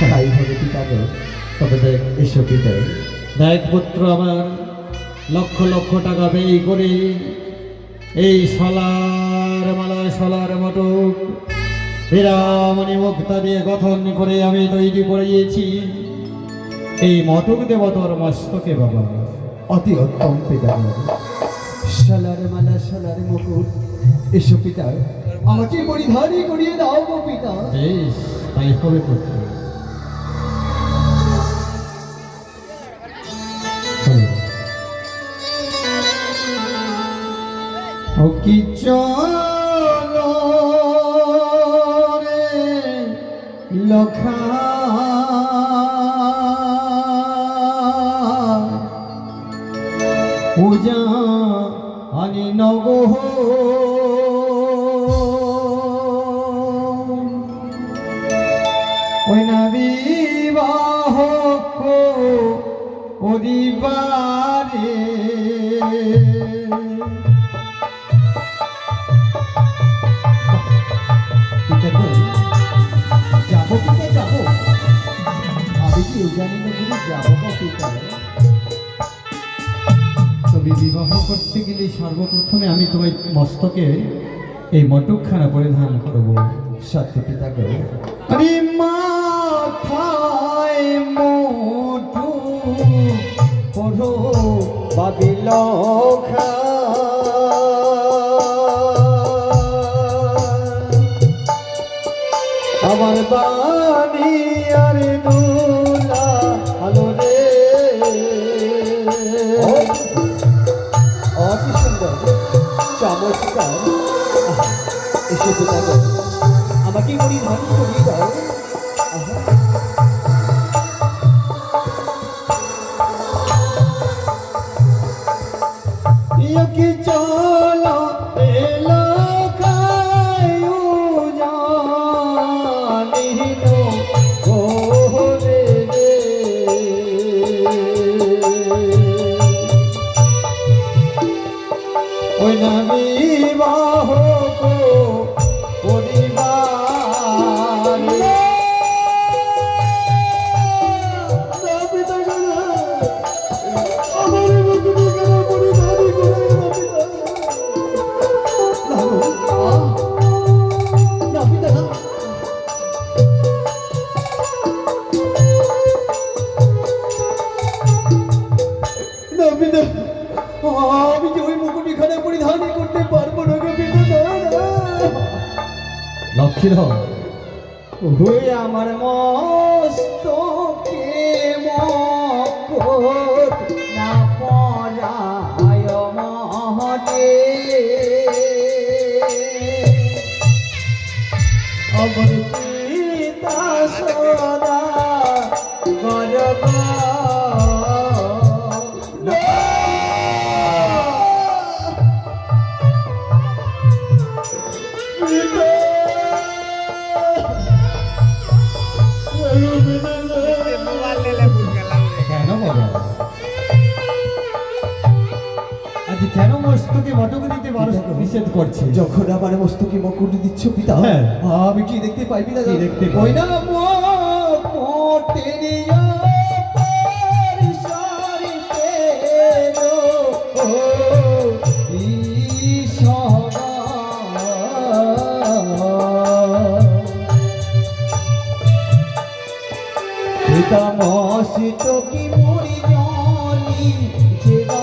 তাই হবে পিতাকে তবে দেখ, এসো পিতায় দেখ পুত্র আমার, লক্ষ লক্ষ টাকা ব্যয় করে এই সলার মালা সলার মটক হীরামণি মুক্তা দিয়ে গঠন করে আমি তৈরি করিয়েছি। এই মটক দেব তোর মস্তকে বাবা। অতি উত্তম পিতা সালার মালা সালার মুকুট। এসো পিতা। আমাকে পরিধারই করিয়ে দাও গো পিতা। তাই হবে পুত্র। কি চলো রে লখা। পূজা আনি নগহ বিবাহ পরিবারে। তবে বিবাহ করতে গেলে সর্বপ্রথমে আমি তোমার মস্তকে এই মটকখানা পরিধান করব সত্যি পিতা গো আরে মাথায় মোটু, পড়ো বাবিল আমার বাণী সুন্দর চমৎকার। এসে আমাকে পিতা গো করিয়ে দাও। লক্ষ্মীর হয়ে আমার মস্ত না পরায় মহটে অবর করছে যখন আমার মস্তকে মকুট দিচ্ছ পিতা হ্যাঁ। আমি কি দেখতে পাই পিতা দেখতে পাই? না পিতা মসিত কি মরি জনি যেবা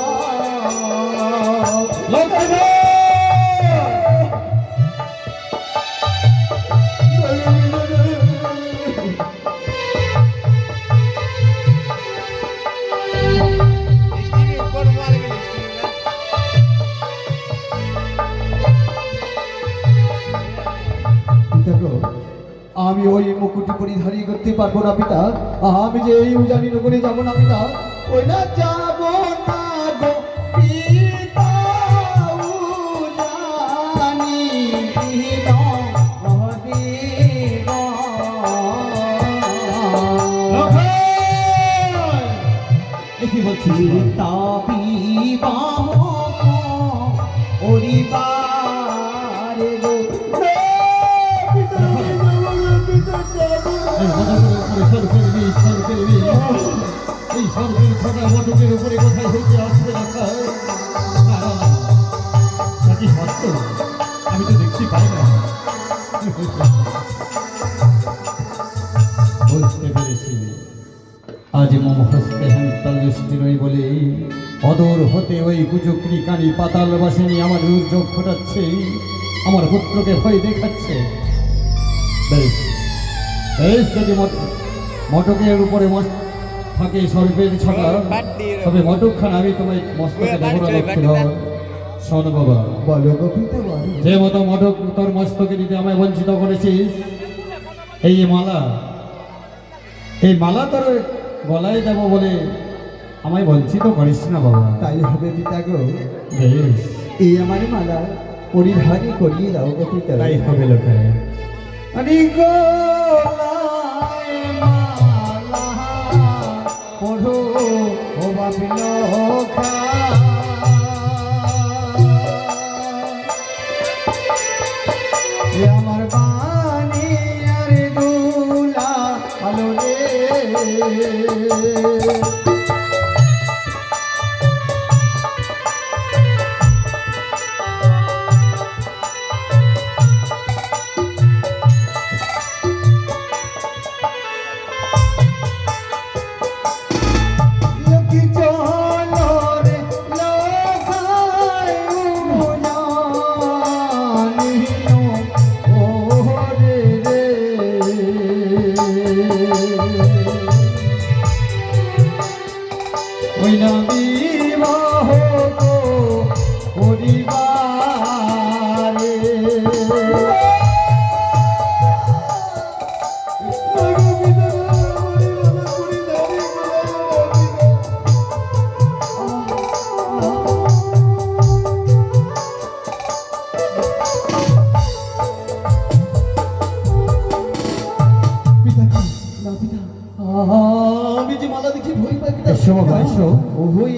পিতা গো, আমি ওই মুকুটি পরিধারী করতে পারব না পিতা। আমি যে এই উজানি নগরে যাব না পিতা। ওই না যাব না গো পিতা উজানি। কি আমি তো দেখতে পাই না বুঝতে পেরেছি আজ মম হস্তে হ্যান্তাল দৃষ্টি রই বলে, অদর হতে ওই কুচক্রি কানি পাতাল বাসিনী আমার দুর্যোগ ঘটাচ্ছে, আমার পুত্রকে ভয় দেখাচ্ছে। বেশ বেশ, যদি মট- মটকের উপরে থাকে সর্পের ছটা তবে মটকখান আমি তোমায় মস্তকে শোন বাবা বলো গো যে মতো মটক তোর মস্তকে দিতে আমায় বঞ্চিত করেছিস এই মালা এই মালা তোর গলায় দেব বলে আমায় বঞ্চিত করিস না বাবা। তাই হবে পিতা গো। বেশ। এই আমার মালা পরিধানী করিয়ে দাও গো পিতা। তাই হবে লোকে। আরে গলায় আমার বাণী আরে দুলা আলো রে।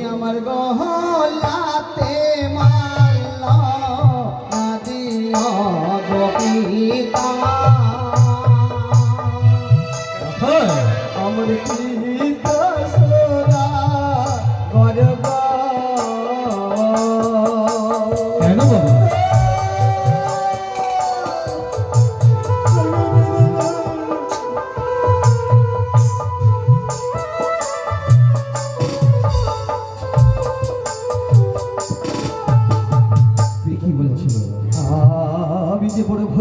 আমার গহলাতে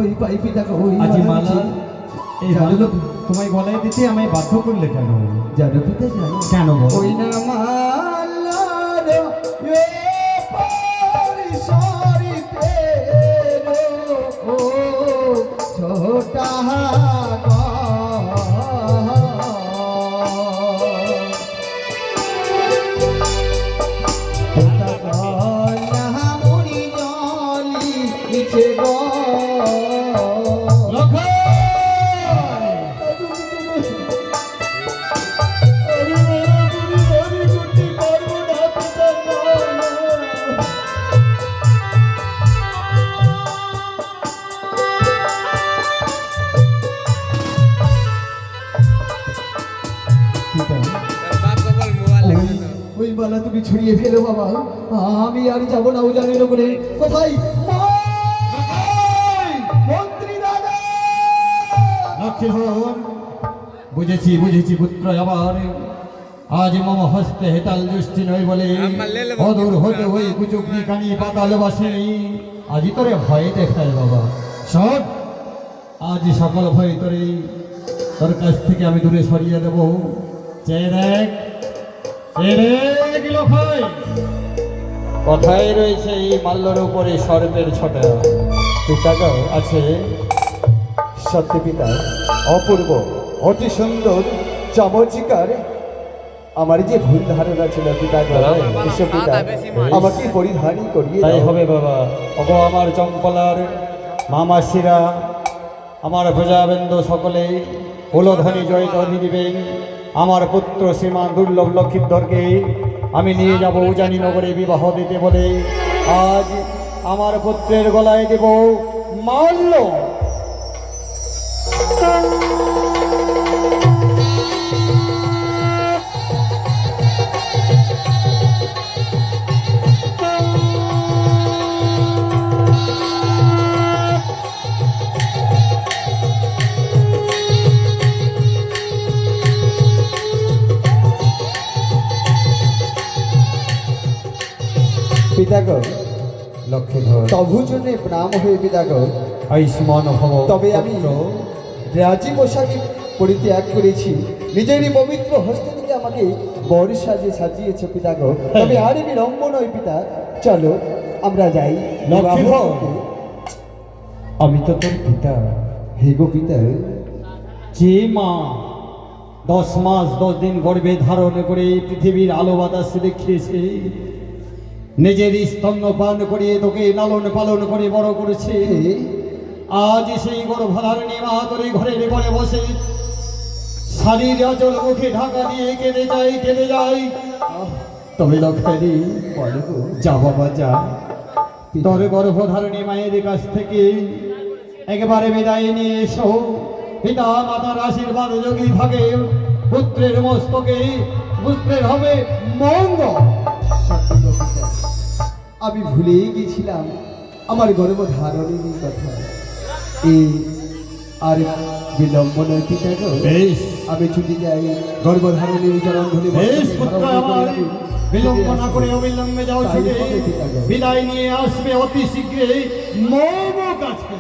ভয় পাই পিতা হই আজি মালা এই তোমায় বলাই দিতে আমায় বাধ্য করলে কেন জানো পিতা জানো। কেন বলো? ওই না মালার মালা তুমি ছড়িয়ে ফেলো বাবা। আমি আর যাব না না করে কোথায়? মা! মন্ত্রী দাদা! লক্ষ্মীধর বুঝেছি বুঝেছি পুত্র আবার। আজ মম হস্তে হেতাল দৃষ্টি নয় বলে। অদূর হতে ওই কুচুকনি কানি পাতাল বাসেনি আজি তোরে ভয় দেখায় বাবা। সব আজ সকল ভয় তোরে। তোর কাছ থেকে আমি দূরে সরিয়ে দেব। চেয়ে দেখ। কথায় রয়েছে এই মাল্যর উপরে সর্পের ছটা। পিতাগো আছে সত্যি পিতা অপূর্ব অতি সুন্দর চমৎকার আমার যে ভুল ধারণা ছিল পিতা আমাকে পরিধানই করিয়ে তাই হবে বাবা। ওগো আমার চম্পলার মামাসিরা আমার প্রজাবেন্দ্র সকলে কুলধ্বনি জয় ধ্বনি দিবেন আমার পুত্র শ্রীমান দুর্লভ লক্ষ্মীধরকে আমি নিয়ে যাব উজানি নগরে বিবাহ দিতে বলে। আজ আমার পুত্রের গলায় দেব মাল্য। পিতাগো লক্ষ্মীধর তবু জন্য প্রাম হয়ে পিতাগো আয়ুষ্মান ভব তবে আমি রাজি পোশাকে পরিত্যাগ করেছি। নিজেরই পবিত্র হস্ত থেকে আমাকে বর সাজিয়ে সাজিয়েছে পিতাগো তবে আর বিলম্ব নয় পিতা। চলো আমরা যাই। লক্ষ্মী বিবাহ ভব। আমি তো তোর পিতা। হে গো পিতা। যে মা দশ মাস দশ দিন গর্ভে ধারণ করে পৃথিবীর আলো বাতাস দেখিয়েছে নিজের স্তন্যপান করিয়ে তোকে লালন পালন করে বড় করেছে। আজ সেই গর্ভধারণী মা তোর ঘরের ঘরে বসে। শাড়ির অচল মুখে ঢাকা দিয়ে কেঁদে যায় কেঁদে আহ, তবে লক্ষ্মী যা বাবা যা। তোর গর্ভধারণী মায়ের কাছ থেকে একবারে বিদায় নিয়ে এসো। পিতা মাতার আশীর্বাদ যোগী থাকে পুত্রের মস্তকে পুত্রের হবে মঙ্গল। সত্যি গো পিতা। আমি ভুলেই গেছিলাম। আমার গর্ব ধারণের কথা। এই আর বিলম্ব নয় পিতা গো বেশ। আমি ছুটি যাই গর্ভধারণের চরণ ধরে বিলম্ব না করে অবিলম্বে যাও ছুটে। বিদায় নিয়ে আসবে অতি শীঘ্রই মম কাছে